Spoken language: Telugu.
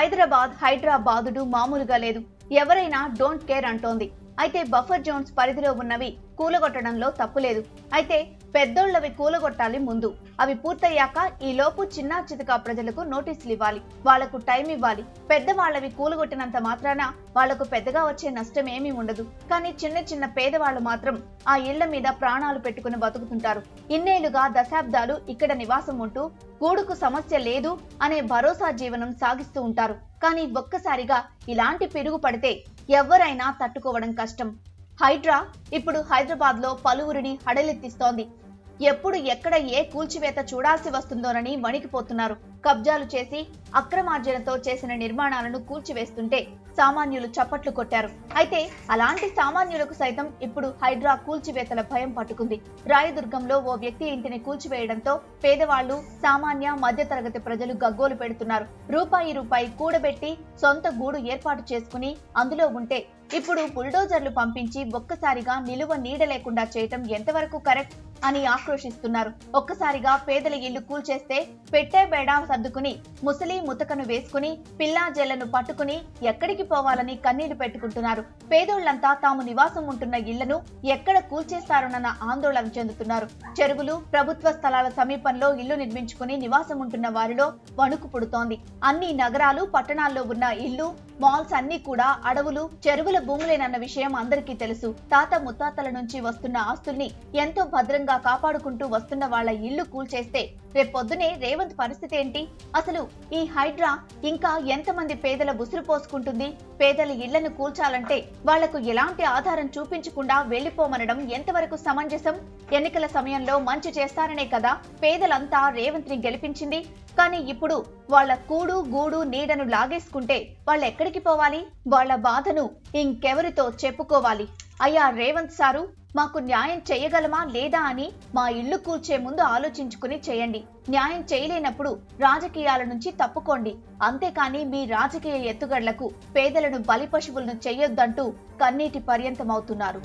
హైదరాబాద్ హైదరాబాదుడు మామూలుగా లేదు. ఎవరైనా డోంట్ కేర్ అంటోంది. అయితే బఫర్ జోన్స్ పరిధిలో ఉన్నవి కూలగొట్టడంలో తప్పులేదు. అయితే పెద్దోళ్ళవి కూలగొట్టాలి ముందు. అవి పూర్తయ్యాక ఈ లోపు చిన్నా చితకా ప్రజలకు నోటీసులు ఇవ్వాలి. వాళ్ళకు టైం ఇవ్వాలి. పెద్దవాళ్ళవి కూలగొట్టినంత మాత్రాన వాళ్ళకు పెద్దగా వచ్చే నష్టం ఏమీ ఉండదు. కానీ చిన్న చిన్న పేదవాళ్ళు మాత్రం ఆ ఇళ్ళ మీద ప్రాణాలు పెట్టుకుని బతుకుతుంటారు. ఇన్నేళ్ళుగా దశాబ్దాలు ఇక్కడ నివాసం ఉంటూ గూడుకు సమస్య లేదు అనే భరోసా జీవనం సాగిస్తూ ఉంటారు. కానీ ఒక్కసారిగా ఇలాంటి పిడుగు పడితే ఎవరైనా తట్టుకోవడం కష్టం. హైడ్రా ఇప్పుడు హైదరాబాద్లో పలువురిని హడలెత్తిస్తోంది. ఎప్పుడు ఎక్కడ ఏ కూల్చివేత చూడాల్సి వస్తుందోనని వణికిపోతున్నారు. కబ్జాలు చేసి అక్రమార్జనతో చేసిన నిర్మాణాలను కూల్చివేస్తుంటే సామాన్యులు చప్పట్లు కొట్టారు. అయితే అలాంటి సామాన్యులకు సైతం ఇప్పుడు హైడ్రా కూల్చివేతల భయం పట్టుకుంది. రాయదుర్గంలో ఓ వ్యక్తి ఇంటిని కూల్చివేయడంతో పేదవాళ్ళు సామాన్య మధ్యతరగతి ప్రజలు గగ్గోలు పెడుతున్నారు. రూపాయి రూపాయి కూడబెట్టి సొంత గూడు ఏర్పాటు చేసుకుని అందులో ఉంటే ఇప్పుడు బుల్డోజర్లు పంపించి ఒక్కసారిగా నిలువ నీడ లేకుండా చేయటం ఎంతవరకు కరెక్ట్ అని ఆక్రోషిస్తున్నారు ఒక్కసారిగా పేదల ఇల్లు కూల్చేస్తే పెట్టే బేడా సర్దుకుని ముసలి ముతకను వేసుకుని పిల్లా జెలను పట్టుకుని ఎక్కడికి పోవాలని కన్నీళ్ళు పెట్టుకుంటున్నారు. పేదోళ్ళంతా తాము నివాసం ఉంటున్న ఇళ్ళను ఎక్కడ కూల్చేస్తారోనన్న ఆందోళన చెందుతున్నారు. చెరువులు ప్రభుత్వ స్థలాల సమీపంలో ఇల్లు నిర్మించుకుని నివాసం ఉంటున్న వారిలో వణుకు పుడుతోంది. అన్ని నగరాలు పట్టణాల్లో ఉన్న ఇల్లు మాల్స్ అన్ని కూడా అడవులు చెరువుల భూములేనన్న విషయం అందరికీ తెలుసు. తాత ముత్తాతల నుంచి వస్తున్న ఆస్తుల్ని ఎంతో భద్రంగా కాపాడుకుంటూ వస్తున్న వాళ్ళ ఇల్లు కూల్చేస్తే రేపొద్దునే రేవంత్ పరిస్థితి ఏంటి? అసలు ఈ హైడ్రా ఇంకా ఎంతమంది పేదల ఉసురు పోసుకుంటుంది? పేదల ఇళ్ళను కూల్చాలంటే వాళ్ళకు ఎలాంటి ఆధారం చూపించకుండా వెళ్ళిపోమనడం ఎంతవరకు సమంజసం? ఎన్నికల సమయంలో మంచి చేస్తారనే కదా పేదలంతా రేవంత్ని గెలిపించింది. కానీ ఇప్పుడు వాళ్ళ కూడు గూడు నీడను లాగేసుకుంటే వాళ్ళు ఎక్కడికి పోవాలి? వాళ్ళ బాధను ఇంకెవరితో చెప్పుకోవాలి? అయ్యా రేవంత్ సారు మాకు న్యాయం చేయగలమా లేదా అని మా ఇల్లు కూల్చే ముందు ఆలోచించుకుని చేయండి. న్యాయం చేయలేనప్పుడు రాజకీయాల నుంచి తప్పుకోండి. అంతేకాని మీ రాజకీయ ఎత్తుగడలకు పేదలను బలి పశువులను చేయొద్దంటూ కన్నీటి పర్యంతమవుతున్నారు.